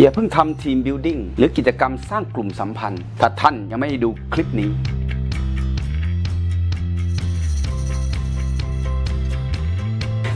อย่าเพิ่งทำทีมบิวดิ้งหรือกิจกรรมสร้างกลุ่มสัมพันธ์ ถ้าท่านยังไม่ได้ดูคลิปนี้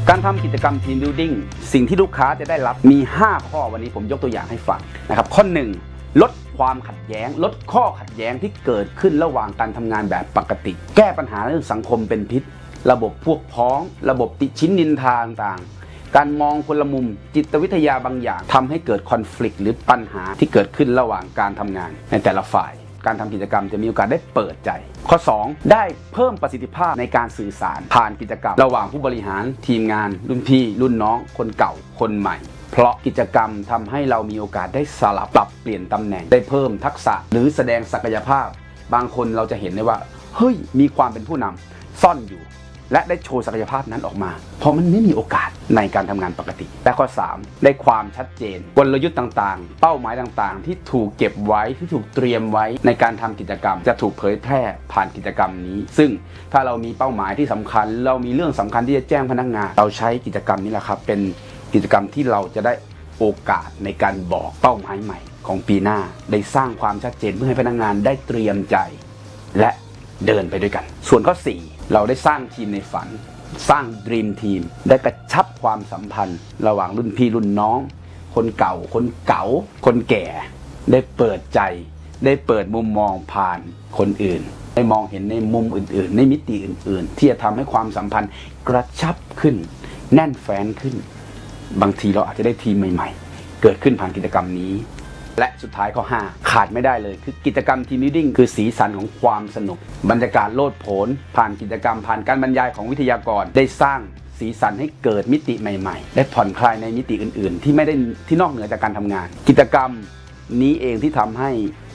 การทำกิจกรรมทีมบิวดิ้งสิ่งที่ลูกค้าจะได้รับมี 5 ข้อวันนี้ผมยกตัวอย่างให้ฟังนะครับ ข้อ 1 ลดความขัดแย้ง ลดข้อขัดแย้งที่เกิดขึ้นระหว่างการทำงานแบบปกติ แก้ปัญหาเรื่องสังคมเป็นพิษ ระบบพวกพ้อง ระบบติชิ้นนินทาต่างๆ การมองคนละมุมจิตวิทยาบางอย่างทำให้เกิดคอน FLICT หรือปัญหาที่เกิดขึ้นระหว่างการทำงานในแต่ละฝ่าย การทำกิจกรรมจะมีโอกาสได้เปิดใจ ข้อ 2 ได้เพิ่มประสิทธิภาพในการสื่อสาร ผ่านกิจกรรม ระหว่างผู้บริหารทีมงาน รุ่นพี่ รุ่นน้อง คนเก่า คนใหม่ เพราะกิจกรรมทำให้เรามีโอกาสได้สลับปรับเปลี่ยนตำแหน่งได้เพิ่มทักษะหรือแสดงศักยภาพ บางคนเราจะเห็นได้ว่าเฮ้ยมีความเป็นผู้นำซ่อนอยู่ และได้โชว์ศักยภาพนั้นออกมา เพราะมันไม่มีโอกาสในการทำงานปกติ และข้อ 3 ได้ความชัดเจน กลยุทธ์ต่างๆ เป้าหมายต่างๆ ที่ถูกเก็บไว้ที่ถูกเตรียมไว้ในการทำกิจกรรม จะถูกเผยแพร่ผ่านกิจกรรมนี้ ซึ่งถ้าเรามีเป้าหมายที่สำคัญ เรามีเรื่องสำคัญที่จะแจ้งพนักงาน เราใช้กิจกรรมนี้แหละครับเป็นกิจกรรมที่เราจะได้โอกาสในการบอกเป้าหมายใหม่ ของปีหน้าได้สร้างความชัดเจนเพื่อให้พนักงานได้เตรียมใจ และเดินไปด้วยกัน ส่วนข้อ4 เราได้สร้างทีมในฝัน สร้างดรีมทีมได้กระชับความสัมพันธ์ ระหว่างรุ่นพี่รุ่นน้อง คนเก่า คนเก๋าคนแก่ ได้เปิดใจ ได้เปิดมุมมองผ่านคนอื่น ได้มองเห็นในมุมอื่น ๆ ในมิติอื่น ๆ ที่จะทำให้ความสัมพันธ์กระชับขึ้น แน่นแฟ้นขึ้น บางทีเราอาจจะได้ทีมใหม่ ๆ เกิดขึ้นผ่านกิจกรรมนี้ และสุดท้ายข้อ 5 ขาดไม่ได้เลย คือกิจกรรมทีม building คือสีสันของความสนุก บรรยากาศโลดโผนผ่านกิจกรรม ผ่านการบรรยายของวิทยากรได้สร้างสีสันให้เกิดมิติใหม่ๆได้ผ่อนคลายในมิติอื่นๆ ที่ไม่ได้ที่นอกเหนือจากการทำงาน กิจกรรมนี้เองที่ทำให้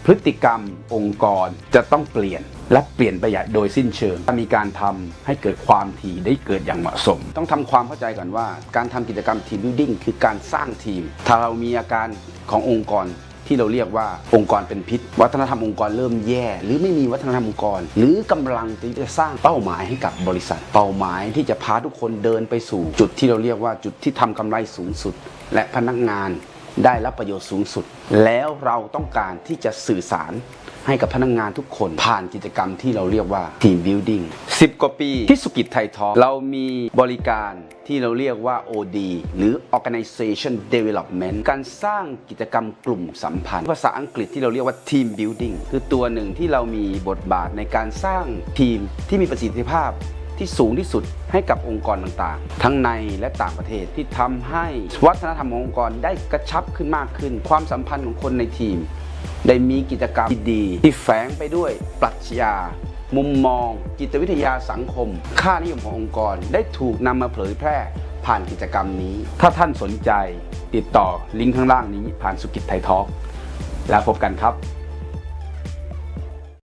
พฤติกรรมองค์กรจะต้องเปลี่ยนและเปลี่ยนไปอย่างโดยสิ้นเชิงถ้ามีการทำให้เกิดความถี่ได้เกิดอย่างเหมาะสม ต้องทำความเข้าใจก่อนว่า การทำกิจกรรมทีม building คือการสร้างทีม ถ้าเรามีอาการขององค์กร ที่เราเรียกว่าองค์กรเป็นพิษ วัฒนธรรมองค์กรเริ่มแย่ หรือไม่มีวัฒนธรรมองค์กร หรือกำลังที่จะสร้างเป้าหมายให้กับบริษัท เป้าหมายที่จะพาทุกคนเดินไปสู่ จุดที่เราเรียกว่าจุดที่ทำกำไรสูงสุด และพนักงานได้รับประโยชน์สูงสุด แล้วเราต้องการที่จะสื่อสาร ให้กับพนักงงานทุกคนผ่านกิจกรรมที่เราเรียกว่า Team Building 10 กว่าปีที่สุกิจไทยทอเรามีบริการที่เราเรียกว่า OD หรือ Organization Development การสร้างกิจกรรมกลุ่มสัมพันธ์ ภาษาอังกฤษที่เราเรียกว่า Team Building คือตัวหนึ่งที่เรามีบทบาทในการสร้างทีมที่มีประสิทธิภาพที่สูงที่สุดให้กับองค์กรต่างๆ ทั้งในและต่างประเทศที่ทำให้วัฒนธรรมขององค์กรได้กระชับขึ้นมากขึ้น ความสัมพันธ์ของคนในทีม ได้มีกิจกรรมที่ดีที่แฝงไปด้วยปรัชญา มุมมอง จิตวิทยาสังคม ค่านิยมขององค์กร ได้ถูกนำมาเผยแพร่ผ่านกิจกรรมนี้ ถ้าท่านสนใจติดต่อลิงก์ข้างล่างนี้ผ่านสุกิจไทยทอล์กแล้วพบกันครับ